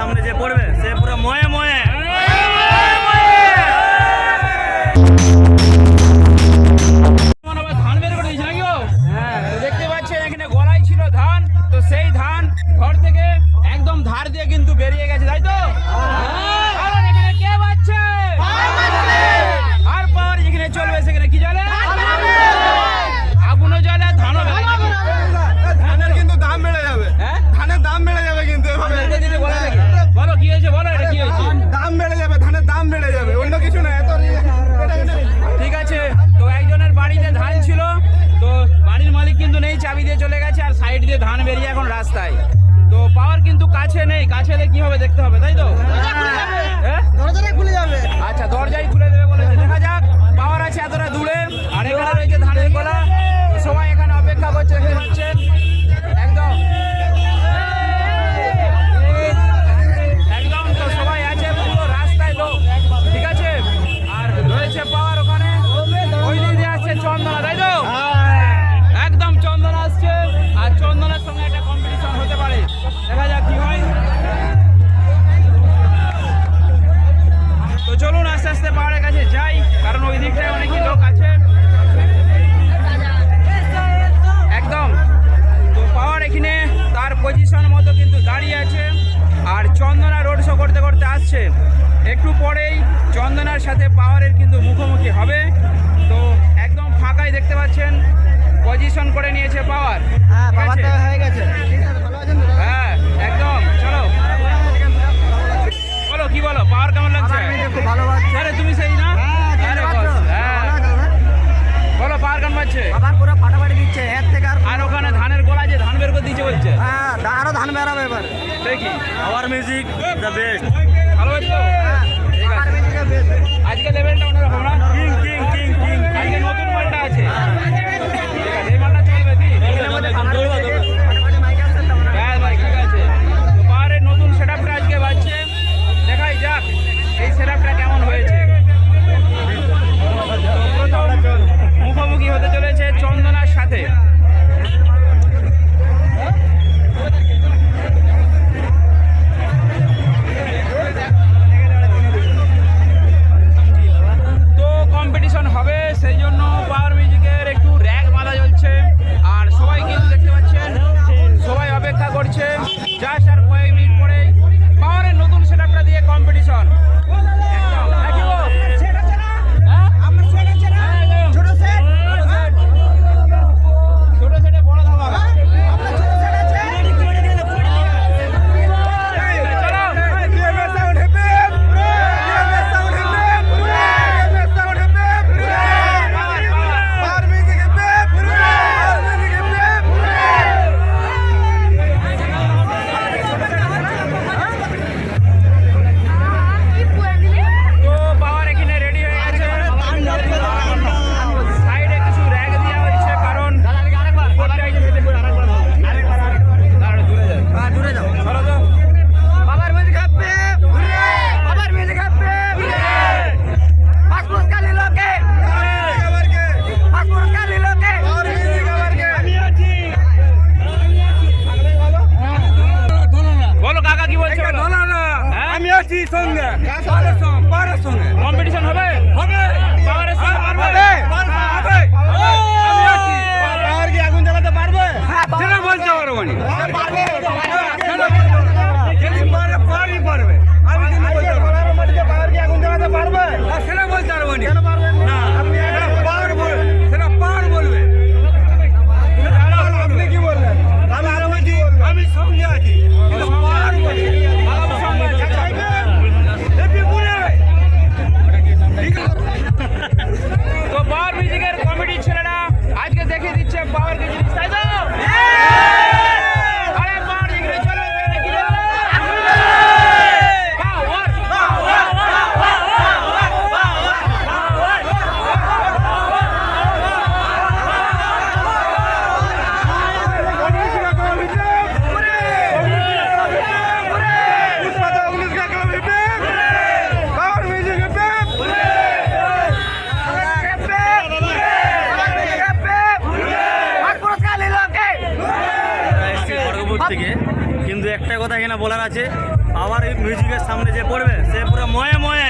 সামনে যে পড়বে সে পুরো ময়ে চাবি দিয়ে চলে গেছে আর সাইড দিয়ে ধান বেরিয়ে এখন রাস্তায়। তো পাওয়ার কিন্তু কাছে নেই, কাছে এলে কী হবে দেখতে হবে, তাই আসছেন একটু পরেই চন্দনার সাথে পাওয়ারের কিন্তু মুখোমুখি হবে। তো একদম ফাঁকাই দেখতে পাচ্ছেন পজিশন করে নিয়েছে পাওয়ার। হ্যাঁ, হয়ে গেছে। হ্যাঁ একদম চলো। বলো কি বলো পাওয়ার কেমন লাগছে? আরে তুমি সেই না? হ্যাঁ, হ্যাঁ। বলো পাওয়ার আবার পুরো দিচ্ছে এর থেকে আর ওখানে ধানের যে ধান বের করে দিচ্ছে বলছে? হ্যাঁ আরও ধান বেরাবে এবার। দেখি আওয়ার মিউজিক দ্য বেস্ট মুখোমুখি হতে চলেছে চন্দনার সাথে। কথা এখানে বলার আছে। আবার এই মিউজিকের সামনে যে পড়বে সে পুরো ময়ে ময়ে।